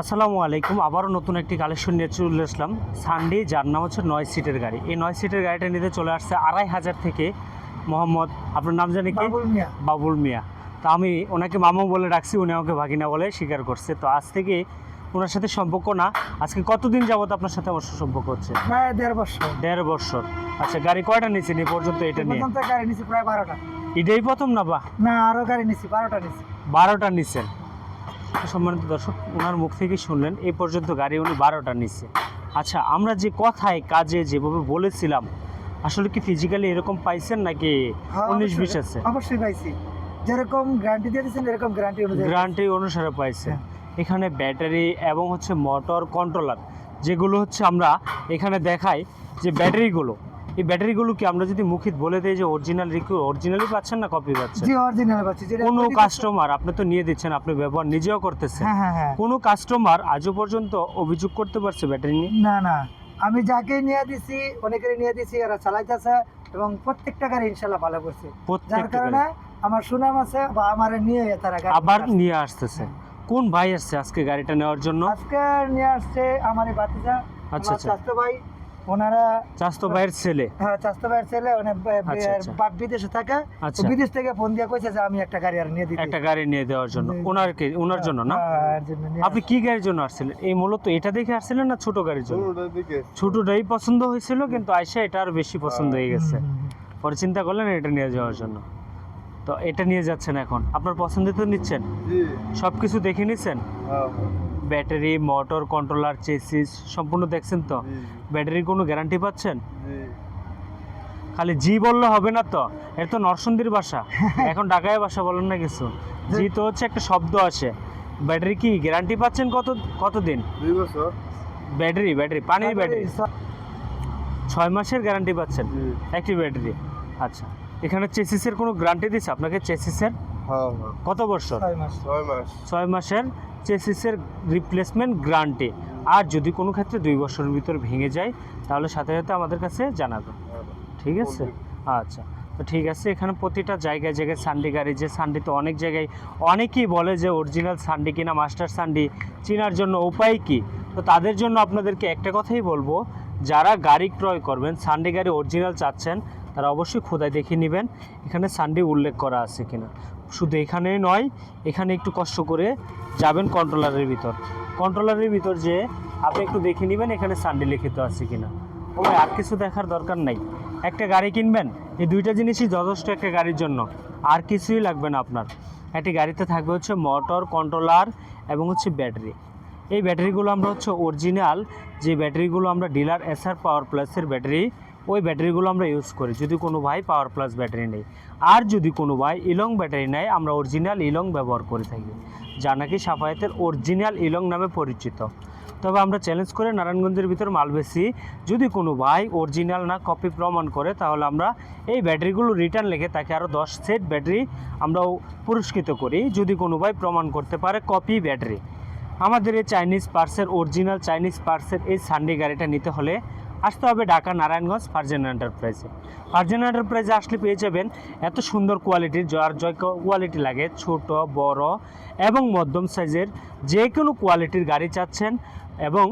আসসালামু আলাইকুম আবারও নতুন একটি কালেকশন নিয়ে চলে আসলাম। সানডে যার নাম হচ্ছে নয় সিটের গাড়ি। এই নয় সিটের গাড়িটা নিতে চলে আসছে আড়াই হাজার থেকে মোহাম্মদ আপনার নাম জানি কি? বাবুল মিয়া। তো আমি ওনাকে মামু বলে রাখছি উনি আমাকে ভাগিনা বলে স্বীকার করছে। তো আজ থেকে ওনার সাথে সম্পর্ক না আজকে কতদিন যাবত আপনার সাথে আমার সম্পর্ক হচ্ছে? দেড় বছর। দেড় বছর। আচ্ছা গাড়ি কয়টা নিয়েছেন এই পর্যন্ত এটা নিয়ে? গাড়ি নিছি প্রায় বারোটা। এটাই প্রথম না বা? না আরও গাড়ি নিছি বারোটা নিছি। বারোটা নিছেন। তো সম্মানিত দর্শক ওনার মুখ থেকে শুনলেন এই পর্যন্ত গাড়ি উনি বারোটা নিচ্ছে। আচ্ছা আমরা যে কথায় কাজে যেভাবে বলেছিলাম আসলে কি ফিজিক্যালি এরকম পাইছেন নাকি হ্যাঁ, উনিশ বিশ আছে? অবশ্যই পাইছি। যেরকম গ্যারান্টি দিয়ে দিচ্ছেন এরকম গ্যারান্টি অনুযায়ী গ্যারান্টি অনুসারে পাইছে। এখানে ব্যাটারি এবং হচ্ছে মোটর কন্ট্রোলার যেগুলো হচ্ছে আমরা এখানে দেখাই যে ব্যাটারিগুলো এই ব্যাটারিগুলো কি আমরা যদি মুখিত বলে দিই যে অরিজিনাল রিকু অরিজিনালি পাচ্ছেন না কপি পাচ্ছেন? জি অরিজিনাল পাচ্ছি যেটা কোনো কাস্টমার আপনি তো নিয়ে দিচ্ছেন আপনি ব্যবহার নিজেও করতেছেন। হ্যাঁ হ্যাঁ হ্যাঁ। কোনো কাস্টমার আজও পর্যন্ত অভিযোগ করতে পারছে ব্যাটারি নিয়ে? না না। আমি যাকে নিয়ে দিছি অনেকেরই নিয়ে দিছি এরা চালাইতেছে এবং প্রত্যেকটা গাড়ি ইনশাল্লাহ ভালো করছে। যার প্রত্যেকটা কারণে আমার সুনাম আছে বা আমার নিয়ে তারা আবার নিয়ে আসছে। আসতেছে। কোন ভাই আসছে আজকে গাড়িটা নেওয়ার জন্য? আজকে নিয়ে আসছে আমার এই বাতিজা আচ্ছা, আচ্ছা। ভাই ওনারা চাস্তো ভাইয়ের ছেলে। হ্যাঁ চাচতো ভাইয়ের ছেলে অনেক আচ্ছা। বাপ বিদেশে থাকে। আচ্ছা। বিদেশ থেকে ফোন দিয়ে কইছে যে আমি একটা গাড়ি আর নিয়ে দিতে। একটা গাড়ি নিয়ে দেওয়ার জন্য। ওনার কি ওনার জন্য না? হ্যাঁ, আপনি কি গাড়ির জন্য আসছিলেন? এই মূলত এটা দেখে আসছিলেন না ছোট গাড়ির জন্য? ছোটটাই পছন্দ হয়েছিল কিন্তু আয়সা এটা আর বেশি পছন্দ হয়ে গেছে। পরে চিন্তা করলেন এটা নিয়ে যাওয়ার জন্য। তো এটা নিয়ে যাচ্ছেন এখন। আপনার পছন্দের তো নিচ্ছেন? সব কিছু দেখে নিচ্ছেন হ্যাঁ। ব্যাটারি মোটর কন্ট্রোলার চেসিস সম্পূর্ণ দেখছেন তো? ব্যাটারির কোনো গ্যারান্টি পাচ্ছেন? খালি জি বললে হবে না তো? এর তো নরসন্দির ভাষা। এখন ঢাকায় ভাষা বলেন না কিছু। জি। তো হচ্ছে একটা শব্দ আছে। ব্যাটারি কি গ্যারান্টি পাচ্ছেন কত কতদিন? দুই বছর। ব্যাটারি ব্যাটারি পানির ব্যাটারি ছয় মাসের গ্যারান্টি পাচ্ছেন? একটি ব্যাটারি। আচ্ছা। এখানে চেসিসের কোনো গ্যারান্টি দিচ্ছে আপনাকে চেসিসের কত বছর? ছয় মাস। ছয় মাস। মাসের চেসিসের রিপ্লেসমেন্ট গ্রান্টে আর যদি কোনো ক্ষেত্রে দুই বছরের ভিতর ভেঙে যায় তাহলে সাথে সাথে আমাদের কাছে জানাবে ঠিক আছে? আচ্ছা। তো ঠিক আছে এখানে প্রতিটা জায়গায় জায়গায় সানডি গাড়ি যে সানডি তো অনেক জায়গায় অনেকেই বলে যে অরিজিনাল সানডি কিনা মাস্টার সানডি চেনার জন্য উপায় কি? তো তাদের জন্য আপনাদেরকে একটা কথাই বলব যারা গাড়ি ক্রয় করবেন সানডি গাড়ি অরিজিনাল চাচ্ছেন তারা অবশ্যই খোদায় দেখে নেবেন এখানে সানডি উল্লেখ করা আছে কিনা। শুধু এখানেই নয় এখানে একটু কষ্ট করে যাবেন কন্ট্রোলারের ভিতর। কন্ট্রোলারের ভিতর যে আপনি একটু দেখে নেবেন এখানে সানডি লিখিত আছে কিনা। ও ভাই, আর কিছু দেখার দরকার নাই। একটা গাড়ি কিনবেন এই দুইটা জিনিসই যথেষ্ট একটা গাড়ির জন্য। আর কিছুই লাগবে না আপনার। একটি গাড়িতে থাকবে হচ্ছে মোটর কন্ট্রোলার এবং হচ্ছে ব্যাটারি এই ব্যাটারিগুলো আমরা হচ্ছে অরিজিনাল যে ব্যাটারিগুলো আমরা ডিলার এসআর পাওয়ার প্লাসের ব্যাটারি ওই ব্যাটারিগুলো আমরা ইউজ করি। যদি কোনো ভাই পাওয়ার প্লাস ব্যাটারি নেই আর যদি কোনো ভাই ইলং ব্যাটারি নেয়, আমরা অরিজিনাল ইলং ব্যবহার করে থাকি। যা নাকি সাফায়াতের অরিজিনাল ইলং নামে পরিচিত। তবে আমরা চ্যালেঞ্জ করে নারায়ণগঞ্জের ভিতর মাল বেশি যদি কোনো ভাই অরিজিনাল না কপি প্রমাণ করে, তাহলে আমরা এই ব্যাটারিগুলো রিটার্ন লেখে তাকে আরও দশ সেট ব্যাটারি আমরা পুরস্কৃত করি। যদি কোনো ভাই প্রমাণ করতে পারে কপি ব্যাটারি আমাদের এই চাইনিজ পার্সের অরিজিনাল চাইনিজ পার্সের এই সানডে গাড়িটা নিতে হলে আসতে হবে ঢাকা নারায়ণগঞ্জ ফার্জেন এন্টারপ্রাইজে ফার্জেন এন্টারপ্রাইজে আসলে পেয়ে যাবেন এত সুন্দর কোয়ালিটির যার জয় কোয়ালিটি লাগে, ছোট, বড় এবং মধ্যম সাইজের যে কোনো কোয়ালিটির গাড়ি চাচ্ছেন এবং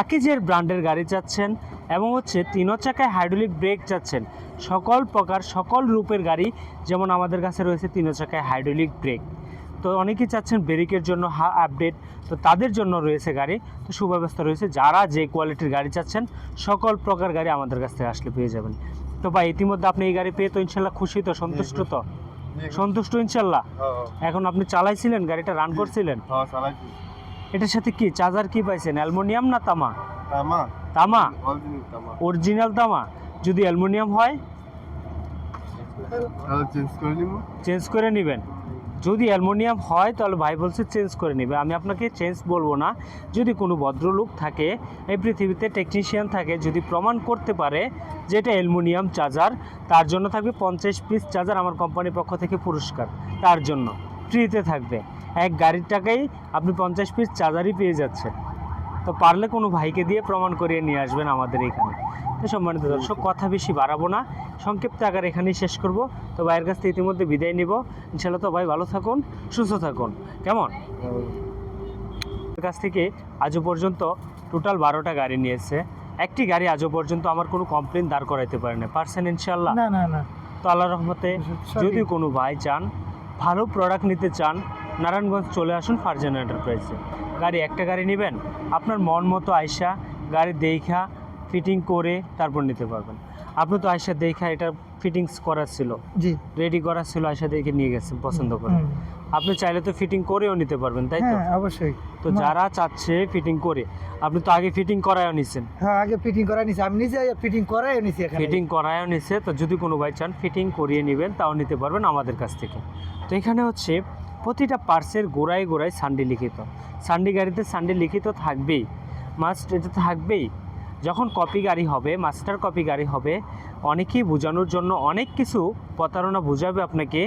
আকিজের ব্র্যান্ডের গাড়ি চাচ্ছেন এবং হচ্ছে তিনো চাকায় হাইড্রোলিক ব্রেক চাচ্ছেন। সকল প্রকার, সকল রূপের গাড়ি যেমন আমাদের কাছে রয়েছে তিনো চাকায় হাইড্রোলিক ব্রেক তো অনেকেই চাচ্ছেন ব্রেকের জন্য হা আপডেট তো তাদের জন্য রয়েছে গাড়ি। তো সুব্যবস্থা রয়েছে। যারা যে কোয়ালিটির গাড়ি চাচ্ছেন সকল প্রকার গাড়ি আমাদের কাছ থেকে আসলে পেয়ে যাবেন। তো ভাই ইতিমধ্যে আপনি এই গাড়ি পেয়ে তো ইনশাল্লাহ খুশি তো? সন্তুষ্ট তো? সন্তুষ্ট ইনশাল্লাহ? হ্যাঁ এখন আপনি চালাইছিলেন গাড়িটা রান করছিলেন? হ্যাঁ এটার সাথে কি চার্জার কি পাইছেন? অ্যালুমিনিয়াম না তামা? তামা। তামা? অরিজিনাল তামা। যদি অ্যালুমিনিয়াম হয়? চেঞ্জ করে নিব। চেঞ্জ করে নেবেন। যদি অ্যালমোনিয়াম হয়, তাহলে ভাই বলছে চেঞ্জ করে নেবে। আমি আপনাকে চেঞ্জ বলব না। যদি কোনো ভদ্রলোক থাকে, এই পৃথিবীতে টেকনিশিয়ান থাকে, যদি প্রমাণ করতে পারে যে এটা অ্যালমোনিয়াম চার্জার, তার জন্য থাকবে পঞ্চাশ পিস চার্জার আমার কোম্পানির পক্ষ থেকে পুরস্কার। তার জন্য। ফ্রিতে থাকবে। এক গাড়ির টাকাই আপনি পঞ্চাশ পিস চার্জারই পেয়ে যাচ্ছেন। তো পারলে কোনো ভাইকে দিয়ে প্রমাণ করিয়ে নিয়ে আসবেন আমাদের এখানে। তো সম্মানিত দর্শক কথা বেশি বাড়াবো না। সংক্ষিপ্ত আকার এখানেই শেষ করব। তো ভাইয়ের কাছ থেকে ইতিমধ্যে বিদায় নিব। ইনশাল্লাহ তো ভাই ভালো থাকুন সুস্থ থাকুন। কেমন? কাছ থেকে আজও পর্যন্ত টোটাল বারোটা গাড়ি নিয়েছে। একটি গাড়ি আজও পর্যন্ত আমার কোনো কমপ্লেন দাঁড় করাইতে পারে না পারছেন ইনশাল্লাহ না না না। তো আল্লাহ রহমতে যদি কোনো ভাই চান ভালো প্রোডাক্ট নিতে চান নারায়ণগঞ্জ চলে আসুন ফারজান এন্টারপ্রাইজে গাড়ি একটা গাড়ি নেবেন আপনার মন মতো আয়সা গাড়ি দেখা ফিটিং করে তারপর নিতে পারবেন। আপনি তো আয়সা দেখা এটা ফিটিংস করার ছিল। জি। রেডি করা ছিল আয়সা দেখে নিয়ে গেছেন পছন্দ করে। আপনি চাইলে তো ফিটিং করেও নিতে পারবেন তাই তো? হ্যাঁ অবশ্যই। তো যারা চাচ্ছে ফিটিং করে আপনি তো আগে ফিটিং করায়ও নিছেন। হ্যাঁ আগে ফিটিং করা নিছি আমি নিজে ফিটিং করাই নিছি এখানে। ফিটিং করায়ও নিছে তো যদি কোনো ভাই চান ফিটিং করিয়ে নেবেন তাও নিতে পারবেন আমাদের কাছ থেকে। তো এখানে হচ্ছে প্রতিটা পার্সের গোড়ায় গোড়ায় সান্ডি লিখিত। সান্ডি গাড়িতে সান্ডি লিখিত থাকবেই। মাস্ট এটা থাকবেই। যখন কপি গাড়ি হবে মাস্টার কপি গাড়ি হবে, অনেকেই বোঝানোর জন্য অনেক কিছু প্রতারণা বোঝাবে আপনাকে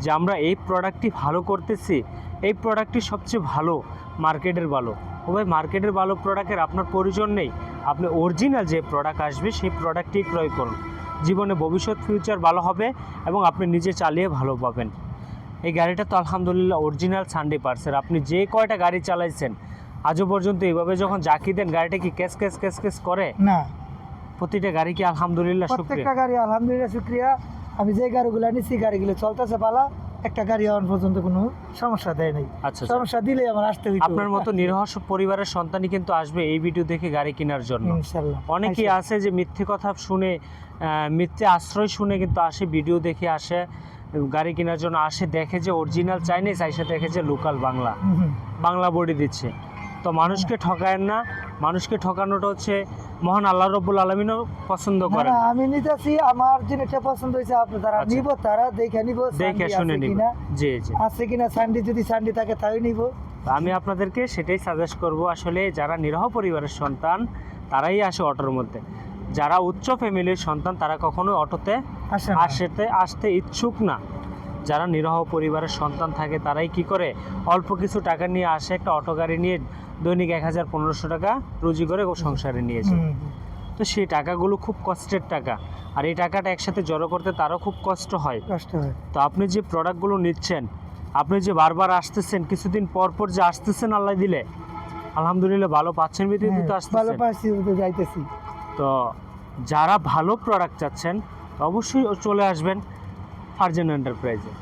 যে আমরা এই প্রোডাক্টটি ভালো করতেছি। এই প্রোডাক্টটি সবচেয়ে ভালো মার্কেটের ভালো। ও ভাই মার্কেটের ভালো প্রোডাক্টের আপনার প্রয়োজন নেই। আপনি অরিজিনাল যে প্রোডাক্ট আসবে, সেই প্রোডাক্টটি ক্রয় করুন। জীবনে ভবিষ্যৎ ফিউচার ভালো হবে এবং আপনি নিজে চালিয়ে ভালো পাবেন। এই গাড়িটা তো আলহামদুলিল্লাহ অরিজিনাল সানডে পার্সের আপনি যে কয়টা গাড়ি চালাইছেন আজও পর্যন্ত এইভাবে যখন জাকি দেন গাড়িটা কি ক্যাস ক্যাস ক্যাস ক্যাস করে? না। প্রতিটা গাড়ি কি আলহামদুলিল্লাহ প্রত্যেকটা গাড়ি আলহামদুলিল্লাহ শুক্রিয়া আমি যে গাড়িগুলো নিছি গাড়িগুলো চলতেছে পালা একটা গাড়ি এখন পর্যন্ত কোনো সমস্যা দেয় নাই। আচ্ছা আচ্ছা। সমস্যা দিলে আমার আসতে হইতো। আপনার মতো নিরহস পরিবারের সন্তানই কিন্তু আসবে এই ভিডিও দেখে গাড়ি কেনার জন্য। ইনশাল্লাহ। অনেকেই আচ্ছা। আছে যে মিথ্যে কথা শুনে মিথ্যে আশ্রয় শুনে কিন্তু আসে ভিডিও দেখে আসে। গাড়ি কেনার জন্য আসে দেখে যে অরিজিনাল চাইনিজ আইসে দেখে যে লোকাল বাংলা। বাংলা বডি দিচ্ছে। তো মানুষকে ঠকায়েন না। মানুষকে ঠকানোটা হচ্ছে মহান আল্লাহ রব্বুল আলমিনও পছন্দ করে আমি নিতেছি আমার জিনিসটা পছন্দ হয়েছে আপনি যারা আচ্ছা। নিব তারা দেখে নিব দেখে শুনে কিনা। জি জি। আছে কিনা সান্ডি যদি সান্ডি থাকে তাই নিব। আমি আপনাদেরকে সেটাই সাজেস্ট করব। আসলে যারা নিরহ পরিবারের সন্তান তারাই আসে অটোর মধ্যে। যারা উচ্চ ফ্যামিলির সন্তান তারা কখনো অটোতে। আসতে আসতে ইচ্ছুক না। যারা নিরহ পরিবারের সন্তান থাকে তারাই কি করে? অল্প কিছু টাকা নিয়ে আসে একটা অটো গাড়ি নিয়ে দৈনিক এক হাজার পনেরোশো টাকা রুজি করে সংসারে নিয়ে যায়। তো সেই টাকাগুলো খুব কষ্টের টাকা। আর এই টাকাটা একসাথে জড়ো করতে তারও খুব কষ্ট হয়। কষ্ট হয়। তো আপনি যে প্রোডাক্টগুলো নিচ্ছেন আপনি যে বারবার আসতেছেন কিছুদিন পর পর যে আসতেছেন আল্লাহ দিলে আলহামদুলিল্লাহ ভালো পাচ্ছেন বিদ্যুৎ তো হ্যাঁ, ভালো পাচ্ছি তো যাইতেছি। তো যারা ভালো প্রোডাক্ট চাচ্ছেন অবশ্যই চলে আসবেন ফার্জেন এন্টারপ্রাইজে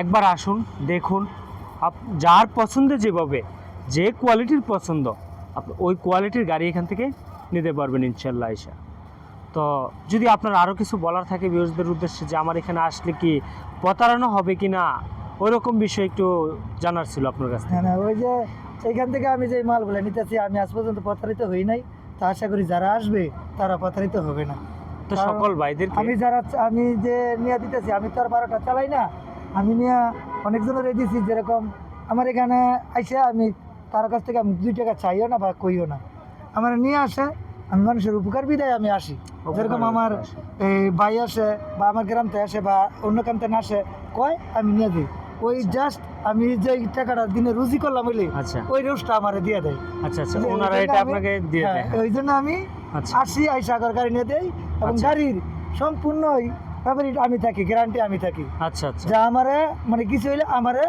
একবার আসুন, দেখুন, আপ, যার পছন্দে যেভাবে, যে কোয়ালিটির পছন্দ আপনি ওই কোয়ালিটির গাড়ি এখান থেকে নিতে পারবেন ইনশাল্লাহ আইসা তো যদি আপনার আরও কিছু বলার থাকে ভিউজদের উদ্দেশ্যে যে আমার এখানে আসলে কি প্রতারণা হবে কি না ওই রকম বিষয় একটু জানার ছিল আপনার কাছ হ্যাঁ না ওই যে এইখান থেকে আমি যে মালগুলো নিতেছি, আমি আজ পর্যন্ত প্রতারিত হই নাই। তা আশা করি যারা আসবে, তারা প্রতারিত হবে না। তো সকল ভাইদেরকে আমি যারা আমি যে নিয়ে দিতেছি আমি তো আর বারোটা চালাই না। আমি নিয়ে অনেকজনের দিছি যেরকম আমার এখানে আইসে আমি তার কাছ থেকে আমি দুই টাকা চাইও না বা কইও না। আমার নিয়ে আসে আমি মানুষের উপকার বিদায় আমি আসি। যেরকম আমার এই ভাই আসে বা আমার গ্রামতে আসে বা অন্য কাম না আসে কয় আমি নিয়ে দিই। ওই জাস্ট আমি যে টাকাটা দিনে রুজি করলাম বুঝলি আচ্ছা। ওই রোজটা আমার দিয়ে দেয়। আচ্ছা আচ্ছা ওনারা এটা আপনাকে দিয়ে হ্যাঁ, দেয়। ওই জন্য আমি আচ্ছা আসি আই সাগর গাড়ি নিয়ে দেই এবং আচ্ছা। গাড়ির সম্পূর্ণই ফেভারিট আমি থাকি গ্যারান্টি আমি থাকি। আচ্ছা আচ্ছা। যা আমারে মানে কিছু হইলে আমারে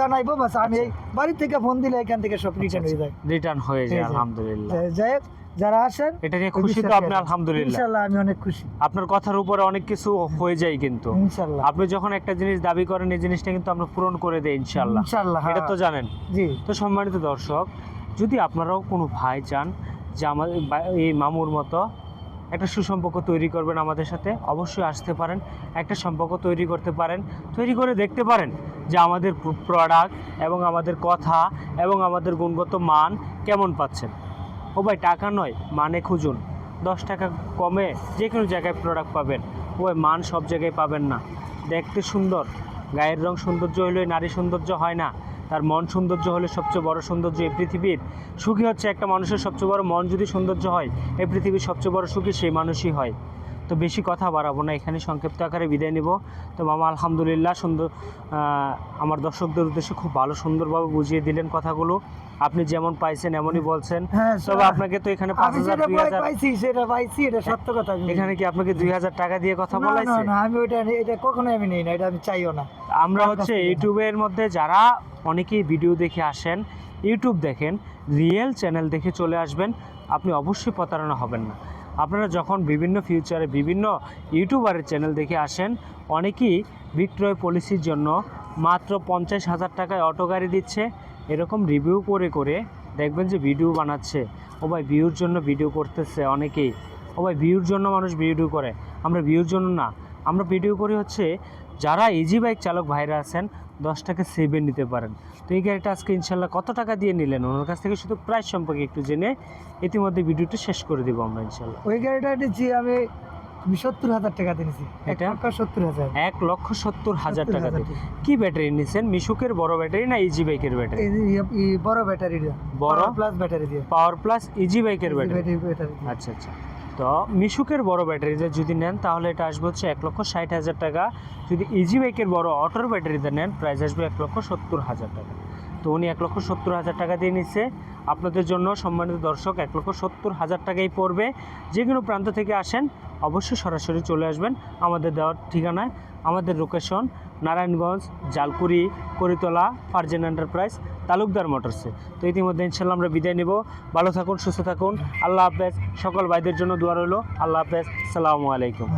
জানাইবো বাস আমি এই বাড়ি থেকে ফোন দিলে এখান থেকে সব রিটার্ন হয়ে যায়। রিটার্ন হয়ে যায় আলহামদুলিল্লাহ। যাই যারা আসেন এটা নিয়ে খুশি তো আপনি আলহামদুলিল্লাহ। ইনশাল্লাহ আমি অনেক খুশি। আপনার কথার উপরে অনেক কিছু হয়ে যায় কিন্তু। ইনশাল্লাহ। আপনি যখন একটা জিনিস দাবি করেন এই জিনিসটা কিন্তু আমরা পূরণ করে দেই ইনশাল্লাহ। ইনশাল্লাহ এটা তো হ্যাঁ। জানেন। জি। তো সম্মানিত দর্শক যদি আপনারাও কোনো ভাই চান যে আমাদের এই মামুর মতো একটা সুসম্পর্ক তৈরি করবেন আমাদের সাথে। অবশ্যই আসতে পারেন, একটা সম্পর্ক তৈরি করতে পারেন, তৈরি করে দেখতে পারেন যে আমাদের প্রোডাক্ট এবং আমাদের কথা এবং আমাদের গুণগত মান কেমন পাচ্ছেন। ও ভাই, টাকা নয় মানে খুঁজুন। দশ টাকা কমে যে কোনো জায়গায় প্রোডাক্ট পাবেন। ওই মান সব জায়গায় পাবেন না। দেখতে সুন্দর, গায়ের রং সৌন্দর্য হলে নারী সৌন্দর্য হয় না। তার মন সৌন্দর্য হলে সবচেয়ে বড় সৌন্দর্য এই পৃথিবীর। সুখী হচ্ছে একটা মানুষের সবচেয়ে বড় মন যদি সৌন্দর্য হয়, এই পৃথিবীর সবচেয়ে বড় সুখী সেই মানুষই হয়। তো বেশি কথা বাড়াবো না এখানে সংক্ষিপ্ত আকারে বিদায় নিব। তো মামা আলহামদুলিল্লাহ সুন্দর আমার দর্শকদের উদ্দেশ্যে খুব ভালো সুন্দরভাবে বুঝিয়ে দিলেন কথাগুলো। আপনি যেমন পাইছেন এমনই বলছেন। হ্যাঁ তবে আপনাকে তো এখানে পাঁচ হাজার দুই হাজার পাইছি সেটা পাইছি এটা সত্য কথা এখানে কি আপনাকে দুই হাজার টাকা দিয়ে কথা বলাইছে? না আমি ওইটা এটা কখনোই আমি নেই না এটা আমি চাইও না। আমরা হচ্ছে ইউটিউবের মধ্যে যারা অনেকেই ভিডিও দেখে আসেন ইউটিউব দেখেন রিয়েল চ্যানেল দেখে চলে আসবেন আপনি অবশ্যই প্রতারণা হবেন না। আপনারা যখন বিভিন্ন ফিউচারে বিভিন্ন ইউটিউবারের চ্যানেল দেখে আসেন, অনেকেই বিক্রয় পলিসির জন্য মাত্র পঞ্চাশ হাজার টাকায় অটো গাড়ি দিচ্ছে। এরকম রিভিউ করে করে দেখবেন যে ভিডিও বানাচ্ছে। ও ভাই ভিউর জন্য ভিডিও করতেছে অনেকেই। ও ভাই ভিউর জন্য মানুষ ভিডিও করে। আমরা ভিউর জন্য না। আমরা ভিডিও করি হচ্ছে যারা ইজি বাইক চালক ভাইরা আছেন দশ টাকা সেভে নিতে পারেন। তো এই গাড়িটা আজকে ইনশাল্লাহ কত টাকা দিয়ে নিলেন? ওনার কাছ থেকে শুধু প্রাইস সম্পর্কে একটু জেনে ইতিমধ্যে ভিডিওটি শেষ করে দিব আমরা ইনশাল্লাহ। ওই গাড়িটা যে আমি আমি সত্তর হাজার টাকা দিয়েছি এটা? সত্তর হাজার। এক লক্ষ সত্তর হাজার টাকা দিয়ে। কি ব্যাটারি নিছেন মিশুকের বড় ব্যাটারি না ইজি বাইকের ব্যাটারি? বড় ব্যাটারিটা। বড়? প্লাস ব্যাটারি দিয়ে। পাওয়ার প্লাস ইজি বাইকের ব্যাটারি। Battery battery. আচ্ছা আচ্ছা। তো মিশুকের বড় ব্যাটারিতে যদি নেন, তাহলে এটা আসবে হচ্ছে এক লক্ষ ষাট হাজার টাকা। যদি ইজি বাইকের বড় অটোর ব্যাটারিতে নেন, প্রাইস আসবে এক লক্ষ সত্তর হাজার টাকা। তো উনি এক লক্ষ সত্তর হাজার টাকা দিয়ে নিচ্ছে। আপনাদের জন্য সম্মানিত দর্শক, এক লক্ষ সত্তর হাজার টাকাই পড়বে। যে কোনো প্রান্ত থেকে আসেন, অবশ্যই সরাসরি চলে আসবেন আমাদের দেওয়ার ঠিকানায়। আমাদের লোকেশন নারায়ণগঞ্জ, জালকুড়ি, করিতলা, ফার্জেন এন্টারপ্রাইজ তালুকদার মোটরসে তো ইতিমধ্যে ইনশাল্লাহ আমরা বিদায় নেব। ভালো থাকুন, সুস্থ থাকুন। আল্লাহ হাফেজ। সকল ভাইদের জন্য দোয়া রইল। আল্লাহ হাফেজ। সালামু আলাইকুম।